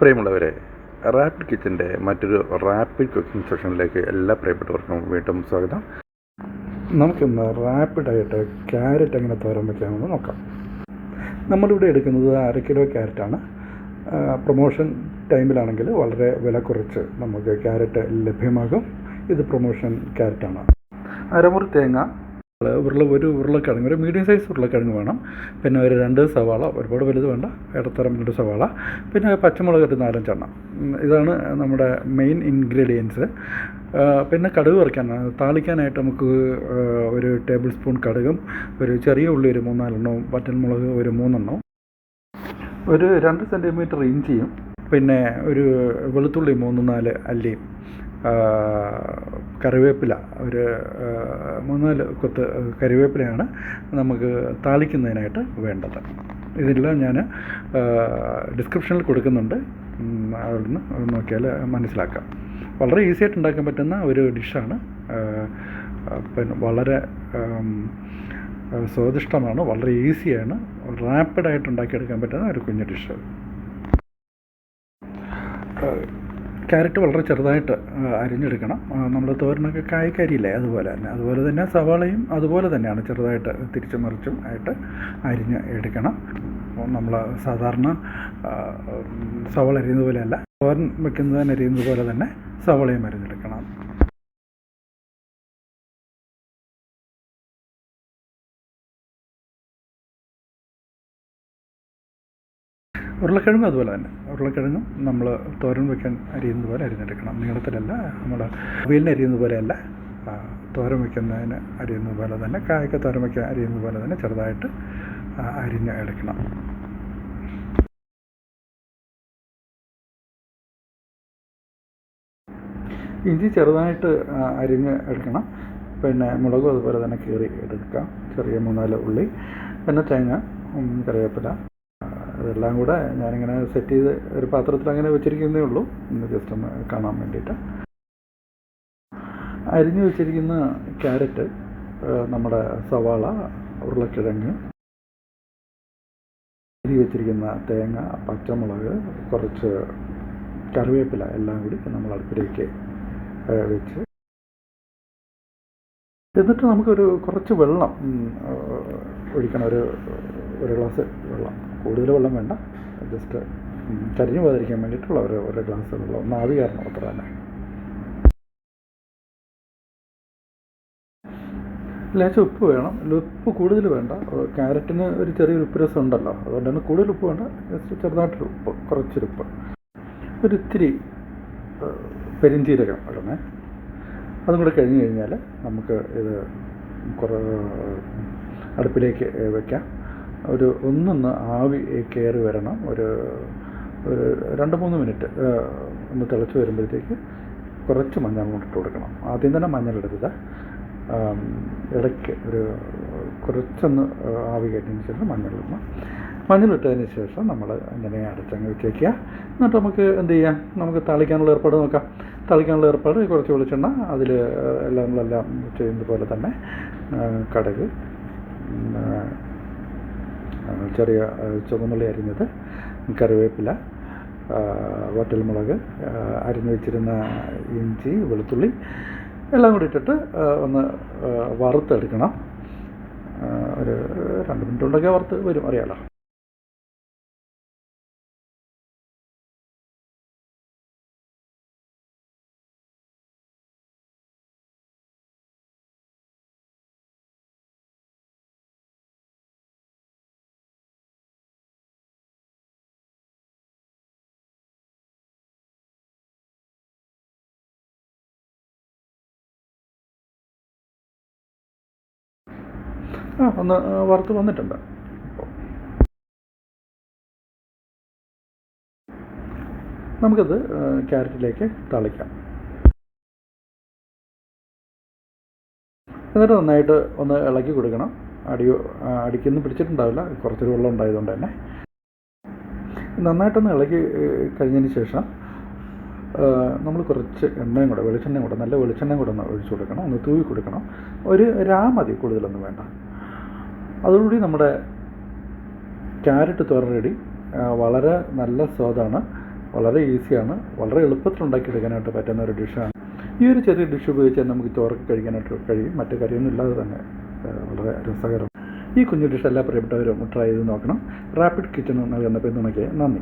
പ്രിയമുള്ളവരെ റാപ്പിഡ് കിച്ചന്റെ മറ്റൊരു rapid cooking സെഷനിലേക്ക് എല്ലാ പ്രിയപ്പെട്ടവർക്കും വീണ്ടും സ്വാഗതം. നമുക്കിന്ന് റാപ്പിഡായിട്ട് ക്യാരറ്റ് എങ്ങനെ തോരൻ വയ്ക്കാമെന്ന് നോക്കാം. നമ്മളിവിടെ എടുക്കുന്നത് അര കിലോ ക്യാരറ്റാണ് പ്രൊമോഷൻ ടൈമിലാണെങ്കിൽ വളരെ വില കുറച്ച് നമുക്ക് ക്യാരറ്റ് ലഭ്യമാകും. ഇത് പ്രൊമോഷൻ ക്യാരറ്റാണ് അരമുറി തേങ്ങ ഉരുള ഒരു ഉരുളക്കിഴങ്ങ് ഒരു മീഡിയം സൈസ് ഉരുളക്കിഴങ്ങ് വേണം. പിന്നെ ഒരു രണ്ട് സവാള ഒരുപാട് വലുത് വേണ്ട ഇടത്തരം രണ്ട് സവാള. പിന്നെ പച്ചമുളക് ഒരു നാലഞ്ചെണ്ണം. ഇതാണ് നമ്മുടെ മെയിൻ ഇൻഗ്രീഡിയൻസ് പിന്നെ കടുക് വറക്കാൻ താളിക്കാനായിട്ട് നമുക്ക് ഒരു ടേബിൾ സ്പൂൺ കടുകും ഒരു ചെറിയ ഉള്ളി ഒരു മൂന്നാലെണ്ണവും വറ്റൽമുളക് ഒരു മൂന്നെണ്ണവും ഒരു രണ്ട് സെന്റിമീറ്റർ ഇഞ്ചിയും പിന്നെ ഒരു വെളുത്തുള്ളി മൂന്ന് നാല് അല്ലിയും. കറിവേപ്പില ഒരു മൂന്നാൽ കൊത്ത് കറിവേപ്പിലയാണ് നമുക്ക് താളിക്കുന്നതിനായിട്ട് വേണ്ടത്. ഇതെല്ലാം ഞാൻ ഡിസ്ക്രിപ്ഷനിൽ കൊടുക്കുന്നുണ്ട്. അവിടുന്ന് നോക്കിയാൽ മനസ്സിലാക്കാം. വളരെ ഈസി ആയിട്ട് ഉണ്ടാക്കാൻ പറ്റുന്ന ഒരു ഡിഷാണ്. പിന്നെ വളരെ സ്വാദിഷ്ടമാണ് വളരെ ഈസിയാണ് റാപ്പിഡായിട്ട് ഉണ്ടാക്കിയെടുക്കാൻ പറ്റുന്ന ഒരു കുഞ്ഞു ഡിഷ്. ക്യാരറ്റ് വളരെ ചെറുതായിട്ട് അരിഞ്ഞെടുക്കണം. നമ്മൾ തോരനൊക്കെ കായ്ക്കരിയില്ലേ അതുപോലെ തന്നെ. അതുപോലെ തന്നെ സവാളയും അതുപോലെ തന്നെയാണ് ചെറുതായിട്ട് തിരിച്ചു മറിച്ചും ആയിട്ട് അരിഞ്ഞ് എടുക്കണം. നമ്മൾ സാധാരണ സവാള അരിയുന്നത് പോലെയല്ല തോരൻ വെക്കുന്നതിന് അരിയുന്നത് പോലെ തന്നെ സവാളയും അരിഞ്ഞെടുക്കണം. ഉരുളക്കിഴങ്ങും അതുപോലെ തന്നെ. ഉരുളക്കിഴങ്ങും നമ്മൾ തോരൻ വെക്കാൻ അരിയുന്നത് പോലെ അരിഞ്ഞെടുക്കണം. നീളത്തിലല്ല നമ്മൾ വീലിന് അരിയുന്നത് പോലെയല്ല തോരൻ വെക്കുന്നതിന് അരിയുന്നത് പോലെ തന്നെ കായൊക്കെ തോരൻ വയ്ക്കാൻ അരിയുന്നത് പോലെ തന്നെ ചെറുതായിട്ട് അരിഞ്ഞ് എടുക്കണം. ഇഞ്ചി ചെറുതായിട്ട് അരിഞ്ഞ് എടുക്കണം. പിന്നെ മുളകും അതുപോലെ തന്നെ കീറി എടുക്കാം. ചെറിയ മൂന്നാൽ ഉള്ളി പിന്നെ തേങ്ങ കറിവേപ്പില ആ, ഇതെല്ലാം കൂടെ ഞാനിങ്ങനെ സെറ്റ് ചെയ്ത് ഒരു പാത്രത്തിൽ അങ്ങനെ വെച്ചിരിക്കുന്നേ ഉള്ളൂ. ഒന്ന് ജസ്റ്റ് ഒന്ന് കാണാൻ വേണ്ടിയിട്ട്. അരിഞ്ഞു വെച്ചിരിക്കുന്ന ക്യാരറ്റ് നമ്മുടെ സവാള ഉരുളക്കിഴങ്ങ് അരി വെച്ചിരിക്കുന്ന തേങ്ങ പച്ചമുളക് കുറച്ച് കറിവേപ്പില എല്ലാം കൂടി നമ്മൾ അടുപ്പിലേക്ക് വെച്ച്. എന്നിട്ട് നമുക്കൊരു കുറച്ച് വെള്ളം ഒഴിക്കണം. ഒരു ഒരു ഗ്ലാസ് വെള്ളം. കൂടുതൽ വെള്ളം വേണ്ട. ജസ്റ്റ് ചരിഞ്ഞു പോകാതിരിക്കാൻ വേണ്ടിയിട്ടുള്ള ഒരു ഒരു ഗ്ലാസ് വെള്ളം ഒന്ന് ആവി കാരണം അത്ര തന്നെ. ലേശം ഉപ്പ് വേണം. ഉപ്പ് കൂടുതൽ വേണ്ട. ക്യാരറ്റിന് ഒരു ചെറിയൊരു ഉപ്പ് രസം ഉണ്ടല്ലോ. അതുകൊണ്ട് തന്നെ കൂടുതൽ ഉപ്പ് വേണ്ട. ജസ്റ്റ് ചെറുതായിട്ടൊരു ഉപ്പ് കുറച്ചൊരു ഉപ്പ്. ഒരു ഇത്തിരി പെരിഞ്ചീരകം ഇടണേ. അതും കൂടെ കഴിഞ്ഞ് കഴിഞ്ഞാൽ നമുക്ക് ഇത് കുറേ അടുപ്പിലേക്ക് വെക്കാം. ഒരു ഒന്നൊന്ന് ആവി കയറി വരണം. ഒരു ഒരു രണ്ട് മൂന്ന് മിനിറ്റ് ഒന്ന് തിളച്ച് വരുമ്പോഴത്തേക്ക് കുറച്ച് മഞ്ഞൾ കൂടെ ഇട്ട് കൊടുക്കണം. ആദ്യം തന്നെ മഞ്ഞൾ എടുക്കുക ഇടയ്ക്ക് ഒരു കുറച്ചൊന്ന് ആവി കഴിഞ്ഞതിന് ശേഷം മഞ്ഞളിടണം മഞ്ഞളിട്ടതിന് ശേഷം നമ്മൾ അങ്ങനെ അടച്ചങ്ങ് വെച്ചേക്കുക. എന്നിട്ട് നമുക്ക് എന്ത് ചെയ്യാം? നമുക്ക് തളിക്കാനുള്ള ഏർപ്പാട് നോക്കാം. തളിക്കാനുള്ള ഏർപ്പാട് കുറച്ച് വെളിച്ചെണ്ണ അതിൽ എല്ലാം നമ്മളെല്ലാം ചെയ്യുന്നത് പോലെ തന്നെ കടുക് ചെറിയ ചുവന്നുള്ളി അരിഞ്ഞത് കറിവേപ്പില വറ്റൽമുളക് അരിഞ്ഞു വെച്ചിരുന്ന ഇഞ്ചി വെളുത്തുള്ളി എല്ലാം കൂടി ഇട്ടിട്ട് ഒന്ന് വറുത്തെടുക്കണം. ഒരു രണ്ട് മിനിറ്റ് കൊണ്ടൊക്കെ വറുത്ത് വരും അറിയാലോ. ആ ഒന്ന് വറുത്ത് വന്നിട്ടുണ്ട്. നമുക്കത് ക്യാരറ്റിലേക്ക് തളിക്കാം. എന്നിട്ട് നന്നായിട്ട് ഒന്ന് ഇളക്കി കൊടുക്കണം. അടിയോ ആ, അടിക്കൊന്നും പിടിച്ചിട്ടുണ്ടാവില്ല. കുറച്ചൊരു വെള്ളം ഉണ്ടായതുകൊണ്ട് തന്നെ. നന്നായിട്ടൊന്ന് ഇളക്കി കഴിഞ്ഞതിന് ശേഷം നമ്മൾ കുറച്ച് എണ്ണയും കൂടെ വെളിച്ചെണ്ണയും കൂടെ നല്ല വെളിച്ചെണ്ണയും കൂടെ ഒന്ന് ഒഴിച്ചു കൊടുക്കണം. ഒന്ന് തൂവി കൊടുക്കണം. ഒരു രാ മതി കൂടുതലൊന്നും വേണ്ട. അതോടുകൂടി നമ്മുടെ ക്യാരറ്റ് തോരൻ റെഡി വളരെ നല്ല സ്വാദാണ്. വളരെ ഈസിയാണ് വളരെ എളുപ്പത്തിൽ ഉണ്ടാക്കിയെടുക്കാനായിട്ട് പറ്റുന്ന ഒരു ഡിഷാണ് ഈ ഒരു ചെറിയ ഡിഷ് ഉപയോഗിച്ചാൽ നമുക്ക് ചോറൊക്കെ കഴിക്കാനായിട്ട് കഴിയും. മറ്റു കറിയൊന്നും ഇല്ലാതെ തന്നെ വളരെ രസകരം. ഈ കുഞ്ഞു ഡിഷ് എല്ലാ പ്രിയപ്പെട്ടവരും ട്രൈ ചെയ്ത് നോക്കണം. റാപ്പിഡ് കിച്ചൺ നൽകുന്ന പിന്തുണയ്ക്ക് നന്ദി.